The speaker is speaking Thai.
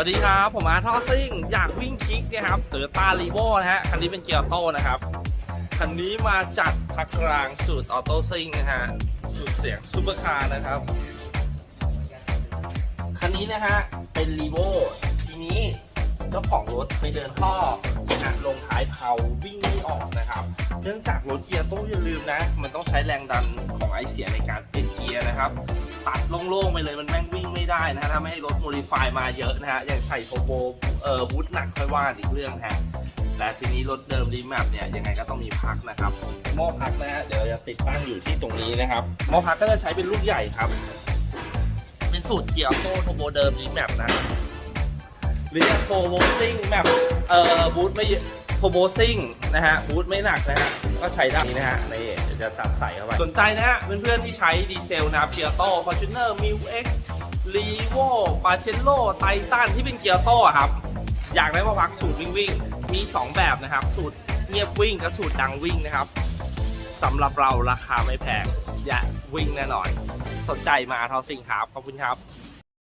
วัสดีครับ ผมอาร์ทอซิ่งอยากวิ่งคิกนะครับเตอร์ตารีโวนะฮะคันนี้เป็นเกียร์ออโต้นะครับคันนี้มาจัดพักกลางสูตรออโต้ซิ่งนะฮะสูตรเสียงซูเปอร์คาร์นะครับคันนี้นะฮะเป็นรีโวทีนี้เจ้าของรถไปเดินท่อนะฮะลงท้ายเผาวิ่งไม่ออกนะครับ เนื่องจากรถเกียร์โต้อย่าลืมนะ มันต้องใช้แรงดันของไอเสียในการเปลี่ยนเกียร์นะครับ ตัดโล่งๆไปเลยมันแม่งวิ่ง ได้นะฮะถ้าไม่ให้รถโมดิฟายมาเยอะนะฮะอย่างใส่โทโบเอ่อบูทหนักค่อยว่าอีกเรื่องฮะและทีนี้รถเดิมรีแมปเนี่ยยังไงก็ต้องมีพักนะครับหม้อพักนะฮะเดี๋ยวจะติดตั้งอยู่ที่ตรงนี้นะครับหม้อพักก็จะใช้เป็นลูกใหญ่ครับ เป็นสูตรเกียร์โต้โทโบเดิมรีแมปนะหรือโทโบซิ่งแมปเอ่อบูทไม่โทโบซิ่งนะฮะบูทไม่หนักนะฮะก็ใช้ได้นี่นะฮะนี่เดี๋ยวจะจัดใส่เข้าไปสนใจนะฮะเพื่อนๆที่ใช้ดีเซลนะครับเกียร์โต้ฟอร์จูเนอร์มิวเอ็ก ลีโวปาเชโลไททันที่เป็นเกียร์โต้ครับ อยากได้มาพักสูตรวิ่งวิ่งมี 2 แบบนะครับ สูตรเงียบวิ่งกับสูตรดังวิ่งนะครับสำหรับเราราคาไม่แพงอย่าวิ่งแน่นอน สนใจมาเท่าสิ่งครับ ขอบคุณครับ